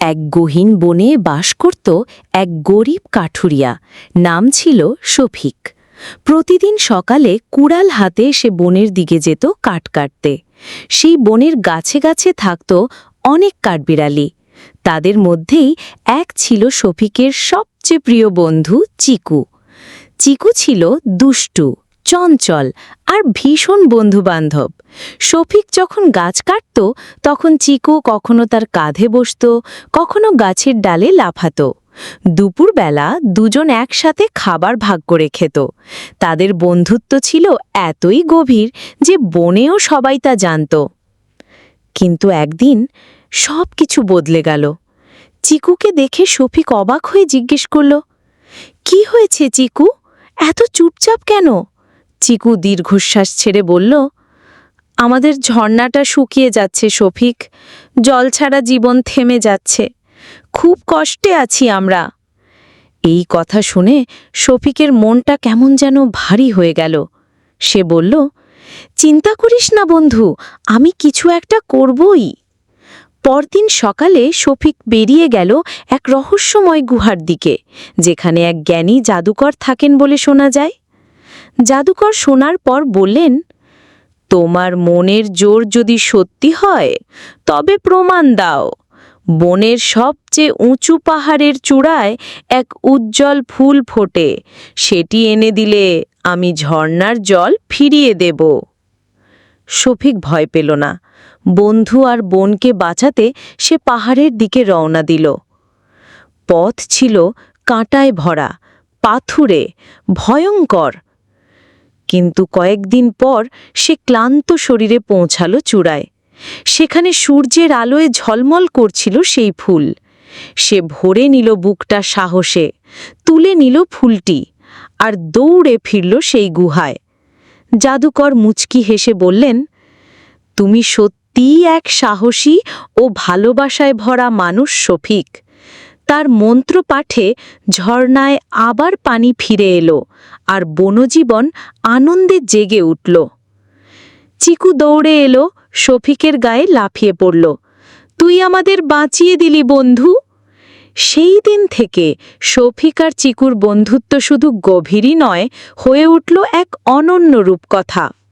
এক গহীন বনে বাস করত এক গরিব কাঠুরিয়া, নাম ছিল শফিক। প্রতিদিন সকালে কুড়াল হাতে সে বনের দিকে যেত কাঠ কাটতে। সেই বনের গাছে গাছে থাকত অনেক কাঠবিড়ালি। তাদের মধ্যেই এক ছিল শফিকের সবচেয়ে প্রিয় বন্ধু চিকু। চিকু ছিল দুষ্টু। চঞ্চল আর ভীষণ বন্ধুবান্ধব। শফিক যখন গাছ কাটত, তখন চিকু কখনো তার কাঁধে বসত, কখনো গাছের ডালে লাফাত। দুপুরবেলা দুজন একসাথে খাবার ভাগ করে খেত। তাদের বন্ধুত্ব ছিল এতই গভীর যে বনেও সবাই তা জানত। কিন্তু একদিন সব কিছু বদলে গেল। চিকুকে দেখে শফিক অবাক হয়ে জিজ্ঞেস করল, কি হয়েছে চিকু? এত চুপচাপ কেন? চিকু দীর্ঘশ্বাস ছেড়ে বলল, আমাদের ঝর্ণাটা শুকিয়ে যাচ্ছে, শফিক। জল ছাড়া জীবন থেমে যাচ্ছে। খুব কষ্টে আছি আমরা। এই কথা শুনে শফিকের মনটা কেমন যেন ভারী হয়ে গেল। সে বলল, চিন্তা করিস না বন্ধু, আমি কিছু একটা করবই। পরদিন সকালে শফিক বেরিয়ে গেল এক রহস্যময় গুহার দিকে, যেখানে এক জ্ঞানী জাদুকর থাকেন বলে শোনা যায়। জাদুকর শোনার পর বললেন, তোমার মনের জোর যদি সত্যি হয়, তবে প্রমাণ দাও। বনের সবচেয়ে উঁচু পাহাড়ের চূড়ায় এক উজ্জ্বল ফুল ফোটে। সেটি এনে দিলে আমি ঝর্ণার জল ফিরিয়ে দেব। শফিক ভয় পেল না। বন্ধু আর বোনকে বাঁচাতে সে পাহাড়ের দিকে রওনা দিল। পথ ছিল কাঁটায় ভরা, পাথুরে, ভয়ঙ্কর। কিন্তু কয়েকদিন পর সে ক্লান্ত শরীরে পৌঁছালো চূড়ায়। সেখানে সূর্যের আলোয় ঝলমল করছিল সেই ফুল। সে ভরে নিল বুকটা সাহসে, তুলে নিল ফুলটি আর দৌড়ে ফিরল সেই গুহায়। জাদুকর মুচকি হেসে বললেন, তুমি সত্যিই এক সাহসী ও ভালোবাসায় ভরা মানুষ, শফিক। তার মন্ত্র পাঠে ঝর্ণায় আবার পানি ফিরে এলো আর বনজীবন আনন্দে জেগে উঠল। চিকু দৌড়ে এলো, শফিকের গায়ে লাফিয়ে পড়ল। তুই আমাদের বাঁচিয়ে দিলি, বন্ধু সেই দিন থেকে শফিক আর চিকুর বন্ধুত্ব শুধু গভীরই নয়, হয়ে উঠল এক অনন্য রূপকথা।